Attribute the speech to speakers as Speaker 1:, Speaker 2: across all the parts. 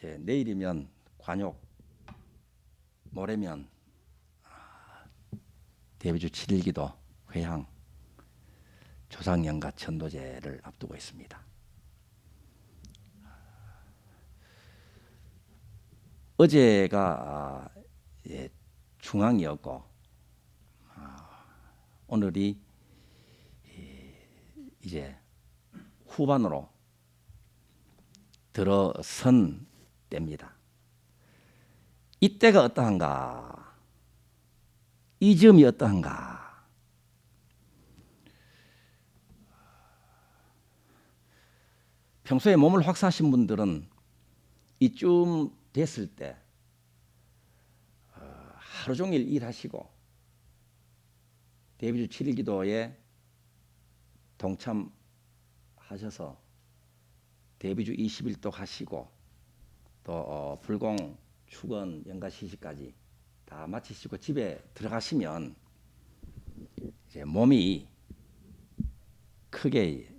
Speaker 1: 이제 내일이면 관욕, 모레면 아, 대비주 7일기도 회향 조상연가 천도제를 앞두고 있습니다. 어제가 아, 예, 중앙이었고 아, 오늘이 이, 이제 후반으로 들어선 때입니다. 이때가 어떠한가? 이 점이 어떠한가? 평소에 몸을 확 사신 분들은 이쯤 됐을 때 어, 하루 종일 일하시고 대비주 7일 기도에 동참하셔서 대비주 20일도 하시고 또 어, 불공, 축원, 연가 시시까지 다 마치시고 집에 들어가시면 이제 몸이 크게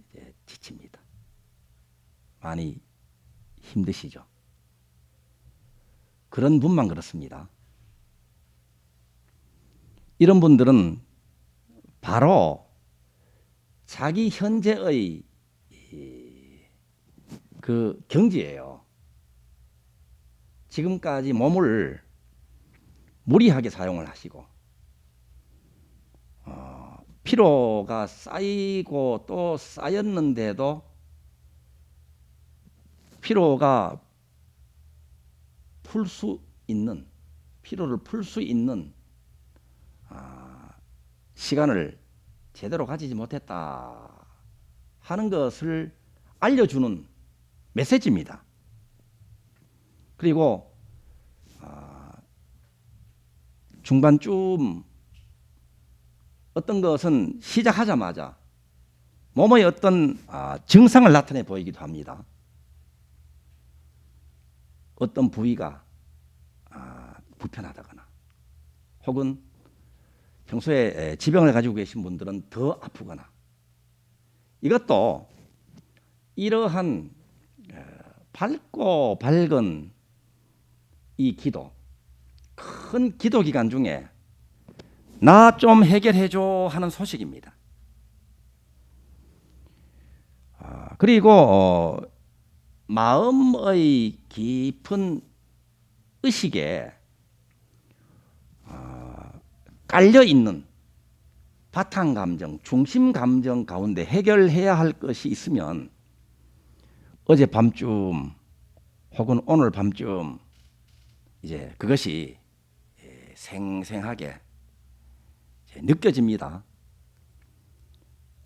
Speaker 1: 지칩니다. 많이 힘드시죠. 그런 분만 그렇습니다. 이런 분들은 바로 자기 현재의 이, 그 경지예요. 지금까지 몸을 무리하게 사용을 하시고 어, 피로가 쌓이고 또 쌓였는데도 피로가 풀 수 있는 피로를 풀 수 있는 아, 시간을 제대로 가지지 못했다 하는 것을 알려주는 메시지입니다. 그리고 아, 중반쯤 어떤 것은 시작하자마자 몸의 어떤 아, 증상을 나타내 보이기도 합니다. 어떤 부위가 아, 불편하다거나 혹은 평소에 에, 지병을 가지고 계신 분들은 더 아프거나 이것도 이러한 에, 밝고 밝은 이 기도 큰 기도 기간 중에 나 좀 해결해 줘 하는 소식입니다. 아, 그리고 어, 마음의 깊은 의식에 어, 깔려 있는 바탕 감정, 중심 감정 가운데 해결해야 할 것이 있으면 어제 밤쯤 혹은 오늘 밤쯤 이제 그것이 예, 생생하게 느껴집니다.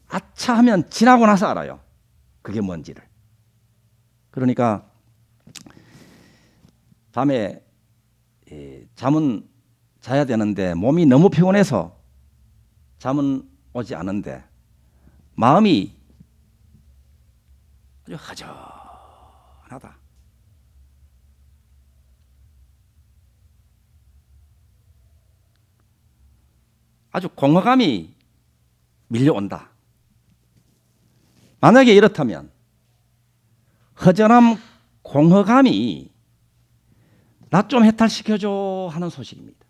Speaker 1: 아차 하면 지나고 나서 알아요. 그게 뭔지를. 그러니까 밤에 예, 잠은 자야 되는데 몸이 너무 피곤해서 잠은 오지 않은데 마음이 아주 허전하다. 아주 공허감이 밀려온다. 만약에 이렇다면 허전함, 공허감이 나 좀 해탈시켜줘 하는 소식입니다.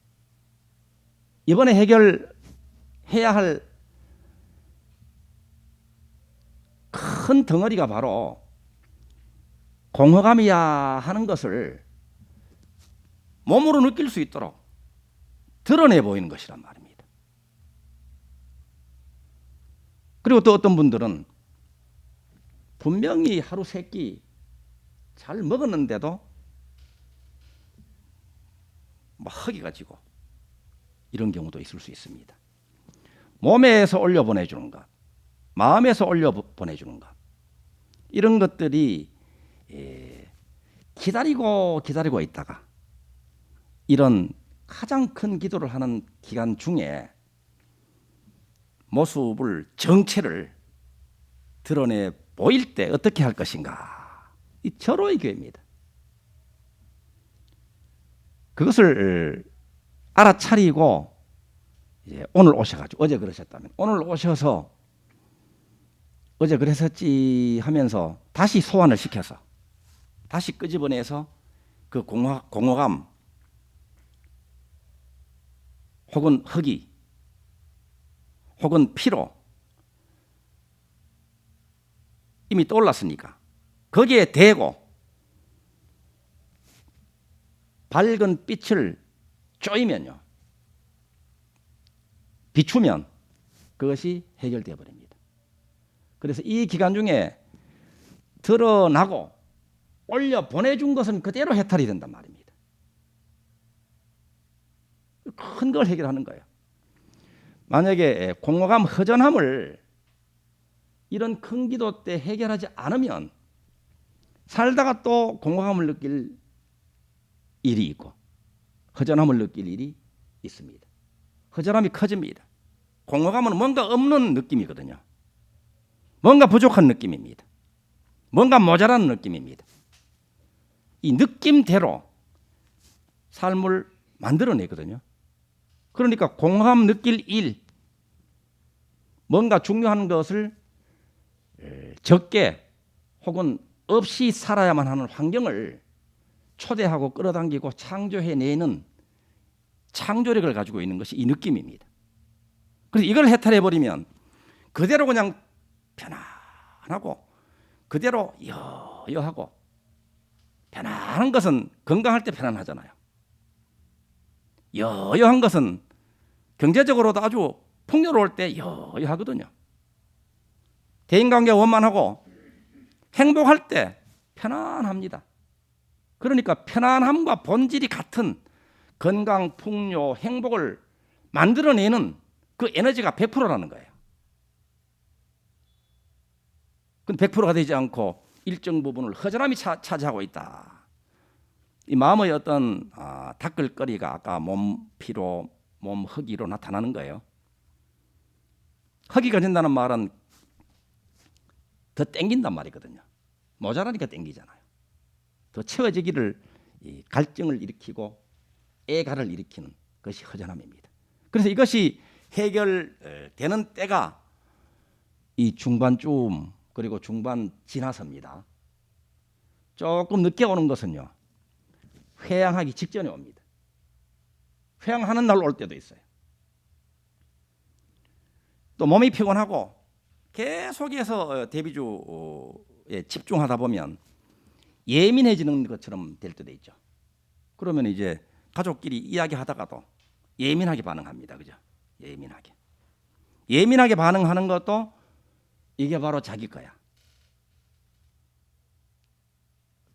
Speaker 1: 이번에 해결해야 할 큰 덩어리가 바로 공허감이야 하는 것을 몸으로 느낄 수 있도록 드러내 보이는 것이란 말입니다. 그리고 또 어떤 분들은 분명히 하루 세 끼 잘 먹었는데도 막 허기가 지고 이런 경우도 있을 수 있습니다. 몸에서 올려 보내주는 것, 마음에서 올려 보내주는 것 이런 것들이 예, 기다리고 기다리고 있다가 이런 가장 큰 기도를 하는 기간 중에 모습을 정체를 드러내 보일 때 어떻게 할 것인가? 이 절호의 교회입니다. 그것을 알아차리고 이제 오늘 오셔가지고 어제 그러셨다면 오늘 오셔서 어제 그랬었지 하면서 다시 소환을 시켜서 다시 끄집어내서 그 공허, 공허감 혹은 허기 혹은 피로 이미 떠올랐으니까 거기에 대고 밝은 빛을 쪼이면요 비추면 그것이 해결되어 버립니다. 그래서 이 기간 중에 드러나고 올려 보내준 것은 그대로 해탈이 된단 말입니다. 큰 걸 해결하는 거예요. 만약에 공허감, 허전함을 이런 큰 기도 때 해결하지 않으면 살다가 또 공허감을 느낄 일이 있고 허전함을 느낄 일이 있습니다. 허전함이 커집니다. 공허감은 뭔가 없는 느낌이거든요. 뭔가 부족한 느낌입니다. 뭔가 모자란 느낌입니다. 이 느낌대로 삶을 만들어내거든요. 그러니까 공허감 느낄 일, 뭔가 중요한 것을 에, 적게 혹은 없이 살아야만 하는 환경을 초대하고 끌어당기고 창조해내는 창조력을 가지고 있는 것이 이 느낌입니다. 그래서 이걸 해탈해 버리면 그대로 그냥 편안하고 그대로 여여하고 편안한 것은 건강할 때 편안하잖아요. 여여한 것은 경제적으로도 아주 풍요로울 때 여여하거든요. 대인관계 원만하고 행복할 때 편안합니다. 그러니까 편안함과 본질이 같은 건강, 풍요, 행복을 만들어내는 그 에너지가 100%라는 거예요. 근데 100%가 되지 않고 일정 부분을 허전함이 차, 차지하고 있다. 이 마음의 어떤 아, 닦을거리가 아까 몸 피로, 몸 허기로 나타나는 거예요. 허기가 된다는 말은 더 땡긴단 말이거든요. 모자라니까 땡기잖아요. 더 채워지기를 이 갈증을 일으키고 애가를 일으키는 것이 허전함입니다. 그래서 이것이 해결되는 때가 이 중반쯤 그리고 중반 지나서입니다. 조금 늦게 오는 것은요. 회양하기 직전에 옵니다. 회양하는 날 올 때도 있어요. 또 몸이 피곤하고 계속해서 대비주에 집중하다 보면 예민해지는 것처럼 될 때도 있죠. 그러면 이제 가족끼리 이야기하다가도 예민하게 반응합니다. 그죠? 예민하게. 예민하게 반응하는 것도 이게 바로 자기 거야.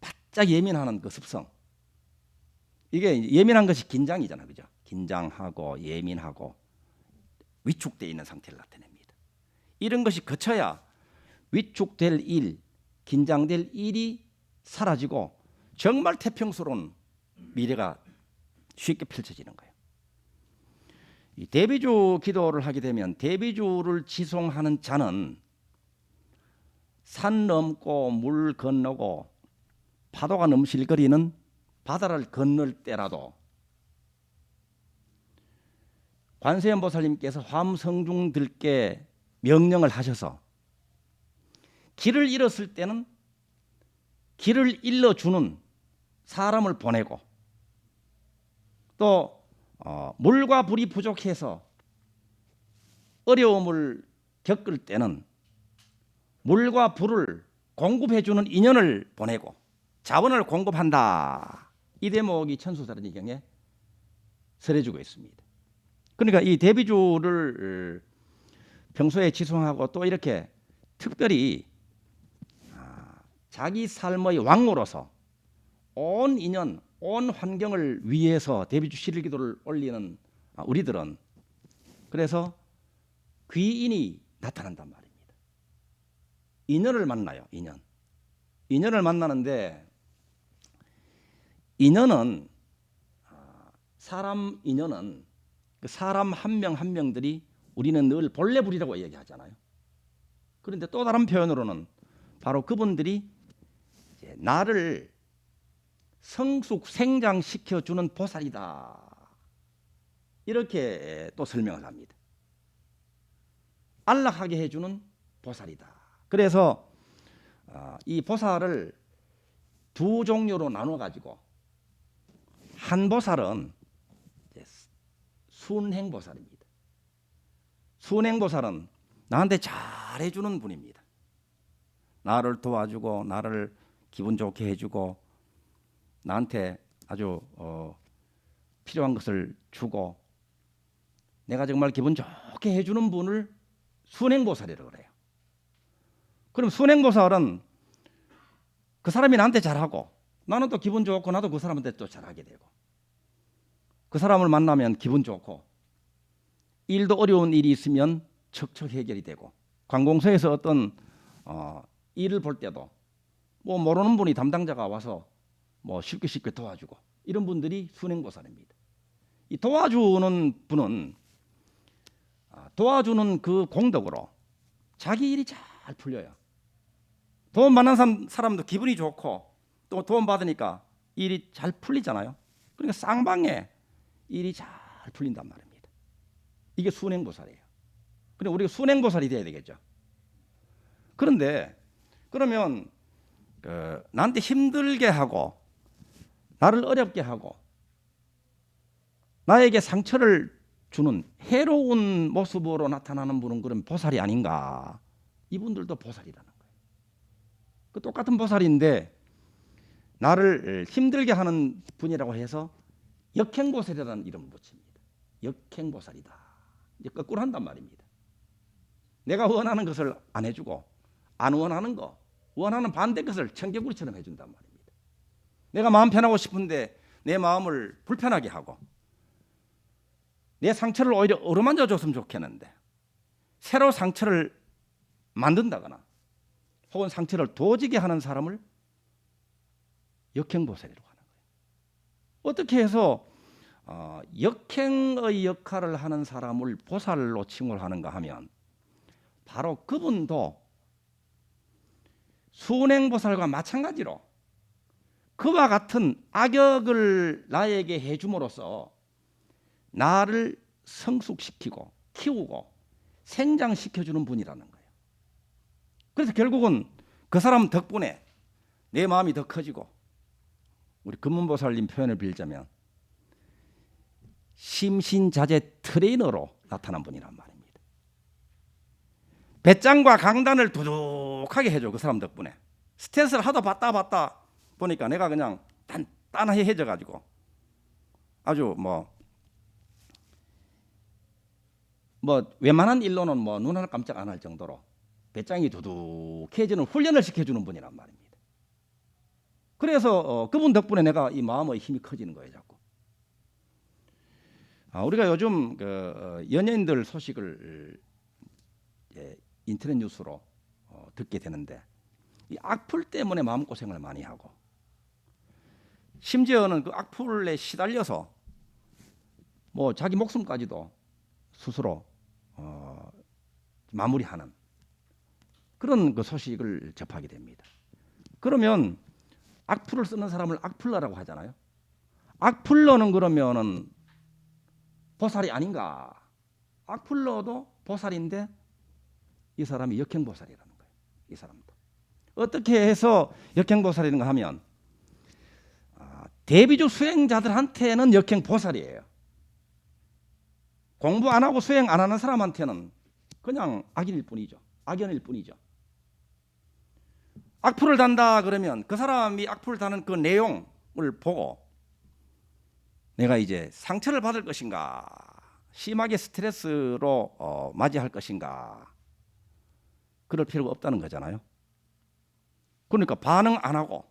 Speaker 1: 바짝 예민하는 그 습성. 이게 예민한 것이 긴장이잖아. 그죠? 긴장하고 예민하고 위축되어 있는 상태를 나타냅니다. 이런 것이 거쳐야 위축될 일, 긴장될 일이 사라지고 정말 태평스러운 미래가 쉽게 펼쳐지는 거예요. 이 대비주 기도를 하게 되면 대비주를 지송하는 자는 산 넘고 물 건너고 파도가 넘실거리는 바다를 건널 때라도 관세음 보살님께서 화엄성중들께 명령을 하셔서 길을 잃었을 때는 길을 일러주는 사람을 보내고 또 어, 물과 불이 부족해서 어려움을 겪을 때는 물과 불을 공급해주는 인연을 보내고 자원을 공급한다. 이 대목이 천수사라지경에 설해주고 있습니다. 그러니까 이 대비주를 평소에 지송하고 또 이렇게 특별히 아, 자기 삶의 왕으로서 온 인연, 온 환경을 위해서 대비주 실기도를 올리는 아, 우리들은 그래서 귀인이 나타난단 말입니다. 인연을 만나요. 인연. 인연을 만나는데 인연은 아, 사람 인연은 그 사람 한명한 명들이 우리는 늘 본래 불이라고 얘기하잖아요. 그런데 또 다른 표현으로는 바로 그분들이 나를 성숙 생장시켜 주는 보살이다. 이렇게 또 설명을 합니다. 안락하게 해주는 보살이다. 그래서 어, 이 보살을 두 종류로 나눠 가지고 한 보살은 이제 순행 보살입니다. 순행 보살은 나한테 잘해주는 분입니다. 나를 도와주고 나를 기분 좋게 해주고 나한테 아주 어, 필요한 것을 주고 내가 정말 기분 좋게 해주는 분을 순행보살이라고 그래요. 그럼 순행보살은 그 사람이 나한테 잘하고 나는 또 기분 좋고 나도 그 사람한테 또 잘하게 되고 그 사람을 만나면 기분 좋고 일도 어려운 일이 있으면 척척 해결이 되고 관공서에서 어떤 어, 일을 볼 때도 뭐 모르는 분이 담당자가 와서 뭐 쉽게 쉽게 도와주고 이런 분들이 순행보살입니다. 이 도와주는 분은 아, 도와주는 그 공덕으로 자기 일이 잘 풀려요. 도움 받는 사람, 사람도 기분이 좋고 또 도움 받으니까 일이 잘 풀리잖아요. 그러니까 쌍방에 일이 잘 풀린단 말입니다. 이게 순행보살이에요. 그래 우리가 순행보살이 돼야 되겠죠. 그런데 그러면 그 나한테 힘들게 하고 나를 어렵게 하고 나에게 상처를 주는 해로운 모습으로 나타나는 분은 그럼 보살이 아닌가? 이분들도 보살이라는 거예요. 그 똑같은 보살인데 나를 힘들게 하는 분이라고 해서 역행보살이라는 이름을 붙입니다. 역행보살이다. 이제 거꾸로 한단 말입니다. 내가 원하는 것을 안 해주고 안 원하는 거, 원하는 반대 것을 청개구리처럼 해준단 말입니다. 내가 마음 편하고 싶은데 내 마음을 불편하게 하고 내 상처를 오히려 어루만져 줬으면 좋겠는데 새로 상처를 만든다거나 혹은 상처를 도지게 하는 사람을 역행보살이라고 하는 거예요. 어떻게 해서 어, 역행의 역할을 하는 사람을 보살로 칭을 하는가 하면 바로 그분도 순행보살과 마찬가지로 그와 같은 악역을 나에게 해줌으로써 나를 성숙시키고 키우고 생장시켜주는 분이라는 거예요. 그래서 결국은 그 사람 덕분에 내 마음이 더 커지고 우리 금문보살님 표현을 빌자면 심신자재 트레이너로 나타난 분이란 말입니다. 배짱과 강단을 두둑하게 해줘 그 사람 덕분에 스트레스를 하도 받다 받다 보니까 내가 그냥 단단해져 가지고 아주 뭐뭐 웬만한 일로는 뭐 눈 하나 깜짝 안 할 정도로 배짱이 두둑해지는 훈련을 시켜주는 분이란 말입니다. 그래서 어, 그분 덕분에 내가 이 마음의 힘이 커지는 거예요, 자꾸. 아, 우리가 요즘 그 어, 연예인들 소식을 예, 인터넷 뉴스로 어, 듣게 되는데 이 악플 때문에 마음 고생을 많이 하고 심지어는 그 악플에 시달려서 뭐 자기 목숨까지도 스스로 어, 마무리하는 그런 그 소식을 접하게 됩니다. 그러면 악플을 쓰는 사람을 악플러라고 하잖아요. 악플러는 그러면은 보살이 아닌가? 악플러도 보살인데 이 사람이 역행보살이라는 거예요. 이 사람도 어떻게 해서 역행보살인가 하면 아, 대비주 수행자들한테는 역행보살이에요. 공부 안 하고 수행 안 하는 사람한테는 그냥 악인일 뿐이죠. 악연일 뿐이죠. 악플을 단다 그러면 그 사람이 악플을 다는 그 내용을 보고 내가 이제 상처를 받을 것인가 심하게 스트레스로 어, 맞이할 것인가 그럴 필요가 없다는 거잖아요. 그러니까 반응 안 하고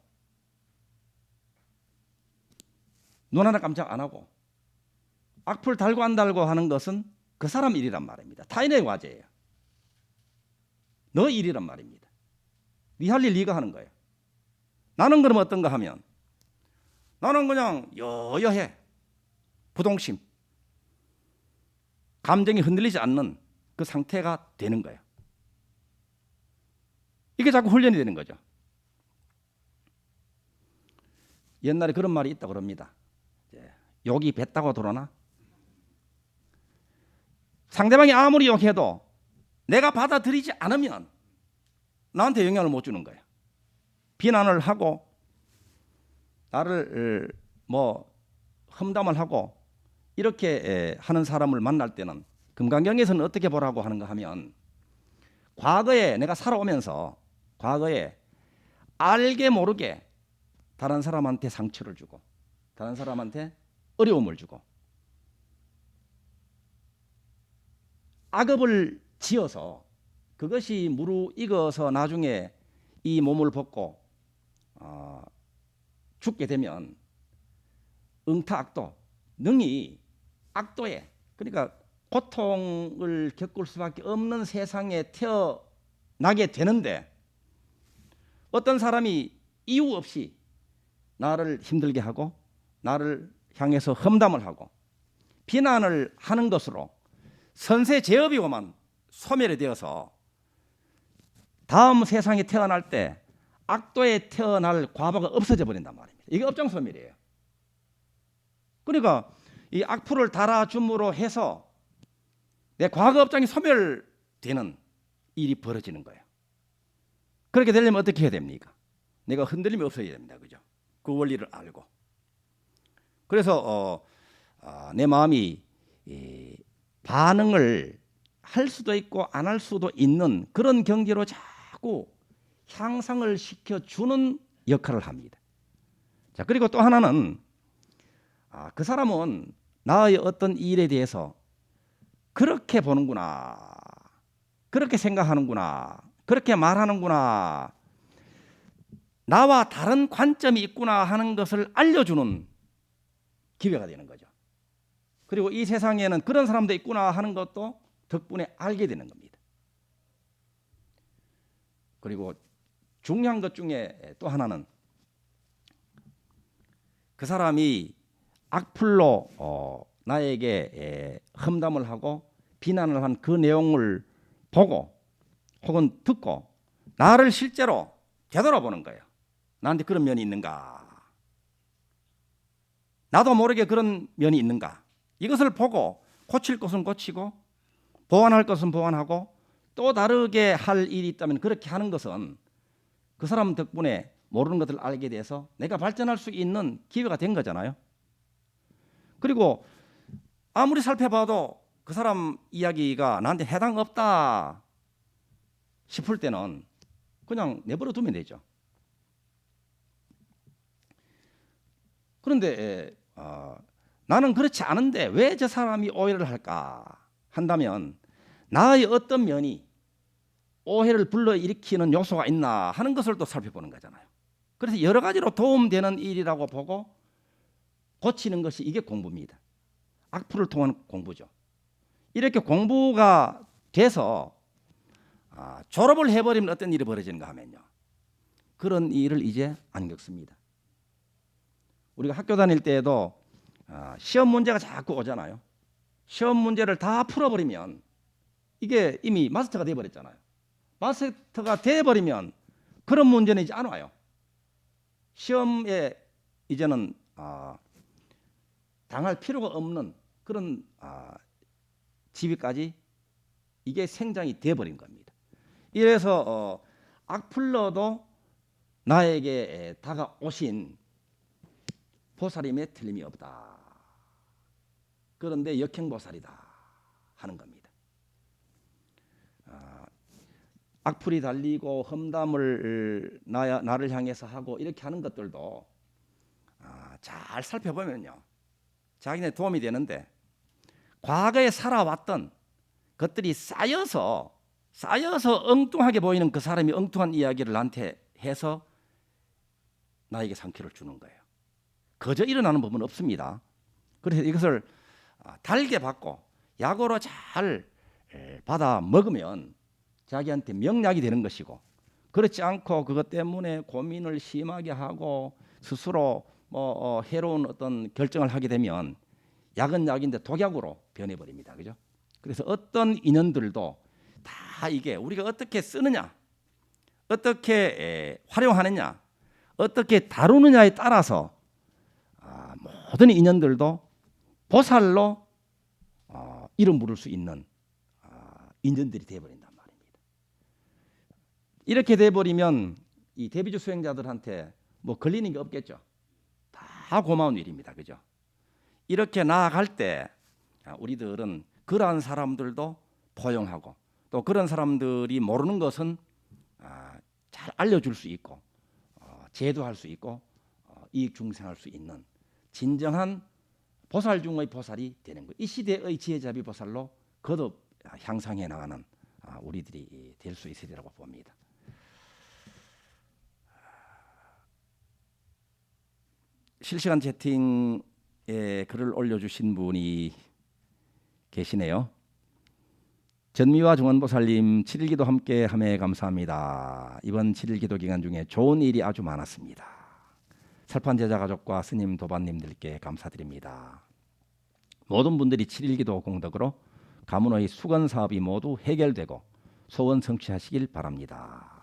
Speaker 1: 눈 하나 깜짝 안 하고 악플 달고 안 달고 하는 것은 그 사람 일이란 말입니다. 타인의 과제예요. 너 일이란 말입니다. 네 할 일 네가 하는 거예요. 나는 그럼 어떤가 하면 나는 그냥 여여해. 부동심. 감정이 흔들리지 않는 그 상태가 되는 거예요. 이게 자꾸 훈련이 되는 거죠. 옛날에 그런 말이 있다 그럽니다. 욕이 뱉다고 들어나? 상대방이 아무리 욕해도 내가 받아들이지 않으면 나한테 영향을 못 주는 거야. 비난을 하고 나를 뭐 험담을 하고 이렇게 에, 하는 사람을 만날 때는 금강경에서는 어떻게 보라고 하는가 하면 과거에 내가 살아오면서 과거에 알게 모르게 다른 사람한테 상처를 주고 다른 사람한테 어려움을 주고 악업을 지어서 그것이 무르익어서 나중에 이 몸을 벗고 어, 죽게 되면 응타악도 능히 악도에 그러니까 고통을 겪을 수밖에 없는 세상에 태어나게 되는데 어떤 사람이 이유 없이 나를 힘들게 하고 나를 향해서 험담을 하고 비난을 하는 것으로 선세 제업이고만 소멸이 되어서 다음 세상에 태어날 때 악도에 태어날 과거가 없어져 버린단 말입니다. 이게 업장 소멸이에요. 그러니까 이 악풀을 달아줌으로 해서 내 과거 업장이 소멸되는 일이 벌어지는 거예요. 그렇게 되려면 어떻게 해야 됩니까? 내가 흔들림이 없어야 됩니다. 그죠? 그 원리를 알고. 그래서 어, 아, 내 마음이 이, 반응을 할 수도 있고 안 할 수도 있는 그런 경계로 자꾸 향상을 시켜 주는 역할을 합니다. 자 그리고 또 하나는 아, 그 사람은 나의 어떤 일에 대해서 그렇게 보는구나, 그렇게 생각하는구나, 그렇게 말하는구나, 나와 다른 관점이 있구나 하는 것을 알려주는 기회가 되는 거죠. 그리고 이 세상에는 그런 사람도 있구나 하는 것도 덕분에 알게 되는 겁니다. 그리고 중요한 것 중에 또 하나는 그 사람이 악플로 어, 나에게 에, 험담을 하고 비난을 한 그 내용을 보고 혹은 듣고 나를 실제로 되돌아보는 거예요. 나한테 그런 면이 있는가? 나도 모르게 그런 면이 있는가? 이것을 보고 고칠 것은 고치고 보완할 것은 보완하고 또 다르게 할 일이 있다면 그렇게 하는 것은 그 사람 덕분에 모르는 것을 알게 돼서 내가 발전할 수 있는 기회가 된 거잖아요. 그리고 아무리 살펴봐도 그 사람 이야기가 나한테 해당 없다 싶을 때는 그냥 내버려 두면 되죠. 그런데 어, 나는 그렇지 않은데 왜 저 사람이 오해를 할까 한다면 나의 어떤 면이 오해를 불러일으키는 요소가 있나 하는 것을 또 살펴보는 거잖아요. 그래서 여러 가지로 도움되는 일이라고 보고 고치는 것이 이게 공부입니다. 악플을 통한 공부죠. 이렇게 공부가 돼서 아, 졸업을 해버리면 어떤 일이 벌어지는가 하면요. 그런 일을 이제 안 겪습니다. 우리가 학교 다닐 때에도 아, 시험 문제가 자꾸 오잖아요. 시험 문제를 다 풀어버리면 이게 이미 마스터가 돼버렸잖아요. 마스터가 돼버리면 그런 문제는 이제 안 와요. 시험에 이제는 아, 당할 필요가 없는 그런 아, 지위까지 이게 생장이 돼버린 겁니다. 이래서 어, 악플러도 나에게 다가오신 보살임에 틀림이 없다. 그런데 역행보살이다 하는 겁니다. 아, 악플이 달리고 험담을 나, 나를 향해서 하고 이렇게 하는 것들도 아, 잘 살펴보면요. 자기네 도움이 되는데 과거에 살아왔던 것들이 쌓여서 쌓여서 엉뚱하게 보이는 그 사람이 엉뚱한 이야기를 나한테 해서 나에게 상처를 주는 거예요. 거저 일어나는 법은 없습니다. 그래서 이것을 아, 달게 받고 약으로 잘 받아 먹으면 자기한테 명약이 되는 것이고 그렇지 않고 그것 때문에 고민을 심하게 하고 스스로 뭐 어, 해로운 어떤 결정을 하게 되면 약은 약인데 독약으로 변해버립니다. 그죠? 그래서 어떤 인연들도 다 이게 우리가 어떻게 쓰느냐, 어떻게 활용하느냐, 어떻게 다루느냐에 따라서 아, 모든 인연들도 보살로 어, 이름 부를 수 있는 아, 인연들이 되어버린단 말입니다. 이렇게 돼버리면 이 대비주 수행자들한테 뭐 걸리는 게 없겠죠. 다 고마운 일입니다. 그죠? 이렇게 나아갈 때 아, 우리들은 그러한 사람들도 포용하고 또 그런 사람들이 모르는 것은 아, 잘 알려줄 수 있고 어, 제도할 수 있고 어, 이익 중생할 수 있는 진정한 보살 중의 보살이 되는 거예요. 이 시대의 지혜자비 보살로 거듭 향상해 나가는 아, 우리들이 될 수 있으리라고 봅니다. 실시간 채팅에 글을 올려주신 분이 계시네요. 전미와 중원보살님 7일기도 함께 함에 감사합니다. 이번 7일기도 기간 중에 좋은 일이 아주 많았습니다. 살판 제자 가족과 스님 도반님들께 감사드립니다. 모든 분들이 7일기도 공덕으로 가문의 수건 사업이 모두 해결되고 소원 성취하시길 바랍니다.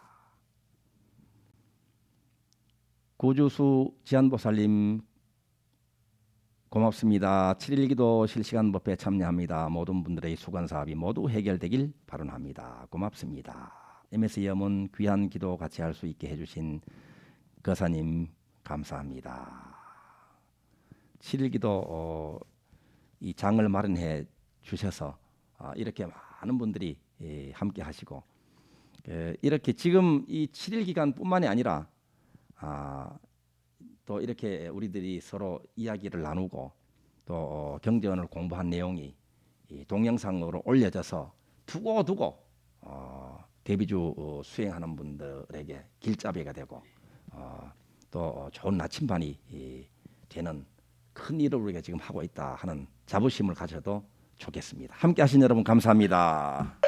Speaker 1: 구주수 지한보살님 고맙습니다. 7일 기도 실시간 법회에 참여합니다. 모든 분들의 수건 사업이 모두 해결되길 바랍니다. 고맙습니다. MS 염은 귀한 기도 같이 할 수 있게 해주신 거사님 감사합니다. 7일 기도 어, 이 장을 마련해 주셔서 어, 이렇게 많은 분들이 예, 함께 하시고 예, 이렇게 지금 이 7일 기간뿐만이 아니라 아, 또 이렇게 우리들이 서로 이야기를 나누고 또 어, 경제원을 공부한 내용이 이 동영상으로 올려져서 두고 두고 어, 데뷔주 어, 수행하는 분들에게 길잡이가 되고 어, 또 좋은 나침반이 이, 되는 큰 일을 우리가 지금 하고 있다 하는 자부심을 가져도 좋겠습니다. 함께 하신 여러분 감사합니다.